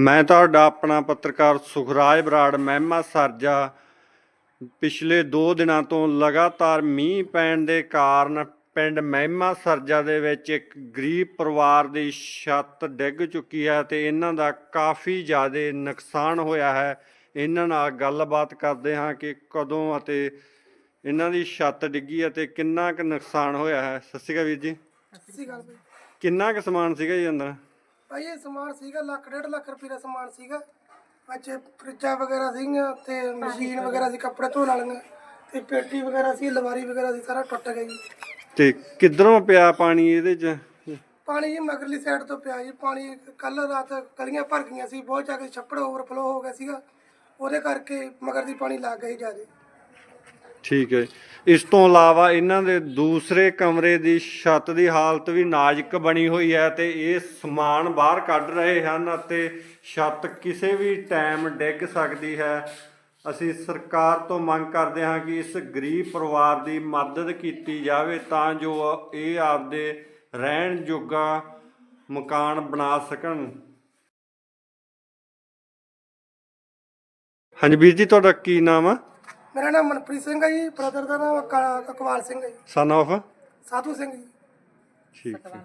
ਮੈਂ ਤੁਹਾਡਾ ਆਪਣਾ ਪੱਤਰਕਾਰ ਸੁਖਰਾਜ ਬਰਾੜ ਮਹਿਮਾ ਸਰਜਾ। ਪਿਛਲੇ 2 ਦਿਨਾਂ ਤੋਂ ਲਗਾਤਾਰ ਮੀਂਹ ਪੈਣ ਦੇ ਕਾਰਨ ਪਿੰਡ ਮਹਿਮਾ ਸਰਜਾ ਦੇ ਵਿੱਚ ਇੱਕ ਗਰੀਬ ਪਰਿਵਾਰ ਦੀ ਛੱਤ ਡਿੱਗ ਚੁੱਕੀ ਹੈ ਤੇ ਇਹਨਾਂ ਦਾ ਕਾਫੀ ਜ਼ਿਆਦਾ ਨੁਕਸਾਨ ਹੋਇਆ ਹੈ। ਇਹਨਾਂ ਨਾਲ ਗੱਲਬਾਤ ਕਰਦੇ ਹਾਂ ਕਿ ਕਦੋਂ ਅਤੇ ਇਹਨਾਂ ਦੀ ਛੱਤ ਡਿੱਗੀ ਅਤੇ ਕਿੰਨਾ ਕੁ ਨੁਕਸਾਨ ਹੋਇਆ ਹੈ। ਸਤਿ ਸ਼੍ਰੀ ਅਕਾਲ ਵੀਰ ਜੀ। ਬਈ ਕਿੰਨਾ ਕੁ ਸਮਾਨ ਸੀਗਾ ਜੀ ਅੰਦਰ? ਭਾਈ ਇਹ ਸਮਾਨ ਸੀਗਾ ਲੱਖ ਡੇਢ ਲੱਖ ਰੁਪਏ ਦਾ ਸਮਾਨ ਸੀਗਾ। ਅੱਛੇ ਫਰਿੱਜਾਂ ਵਗੈਰਾ ਸੀਗੀਆਂ ਤੇ ਮਸ਼ੀਨ ਵਗੈਰਾ ਸੀ ਕੱਪੜੇ ਧੋਣ ਵਾਲੀਆਂ ਤੇ ਪੇਟੀ ਵਗੈਰਾ ਸੀ ਲਵਾਰੀ ਵਗੈਰਾ ਸੀ ਸਾਰਾ ਟੁੱਟ ਗਿਆ ਜੀ। ਤੇ ਕਿੱਧਰੋਂ ਪਿਆ ਪਾਣੀ ਇਹਦੇ 'ਚ? ਪਾਣੀ ਜੀ ਮਗਰਲੀ ਸਾਈਡ ਤੋਂ ਪਿਆ ਜੀ ਪਾਣੀ ਕੱਲ ਰਾਤ ਗਲੀਆਂ ਭਰ ਗਈਆਂ ਸੀ ਬਹੁਤ ਜ਼ਿਆਦਾ ਛੱਪੜ ਓਵਰਫਲੋ ਹੋ ਗਿਆ ਸੀਗਾ। ਉਹਦੇ ਕਰਕੇ ਮਗਰ ਦੀ ਪਾਣੀ ਲੱਗ ਗਿਆ ਜੀ ਜ਼ਿਆਦਾ। ਠੀਕ ਹੈ ਇਸ ਤੋਂ ਇਲਾਵਾ ਇਹਨਾਂ ਦੇ ਦੂਸਰੇ ਕਮਰੇ ਦੀ ਛੱਤ ਦੀ ਹਾਲਤ ਵੀ ਨਾਜ਼ੁਕ ਬਣੀ ਹੋਈ ਹੈ ਤੇ ਇਹ ਸਮਾਨ ਬਾਹਰ ਕੱਢ ਰਹੇ ਹਨ ਅਤੇ ਛੱਤ ਕਿਸੇ ਵੀ ਟਾਈਮ ਡਿੱਗ ਸਕਦੀ ਹੈ। ਅਸੀਂ ਸਰਕਾਰ ਤੋਂ ਮੰਗ ਕਰਦੇ ਹਾਂ ਕਿ ਇਸ ਗਰੀਬ ਪਰਿਵਾਰ ਦੀ ਮਦਦ ਕੀਤੀ ਜਾਵੇ ਤਾਂ ਜੋ ਇਹ ਆਪਦੇ ਰਹਿਣ ਜੋਗਾ ਮਕਾਨ ਬਣਾ ਸਕਣ। ਹਾਂਜੀ ਵੀਰ ਜੀ, ਤੁਹਾਡਾ ਕੀ ਨਾਮ ਆ? ਮੇਰਾ ਨਾਮ ਮਨਪ੍ਰੀਤ ਸਿੰਘ ਹੈ ਜੀ ਬ੍ਰਦਰ ਦਾ ਨਾਮ ਕ- ਕਕਵਾਲ ਸਿੰਘ ਹੈ ਜੀ। Son of Sadhu Singh ji. ਠੀਕ ਹੈ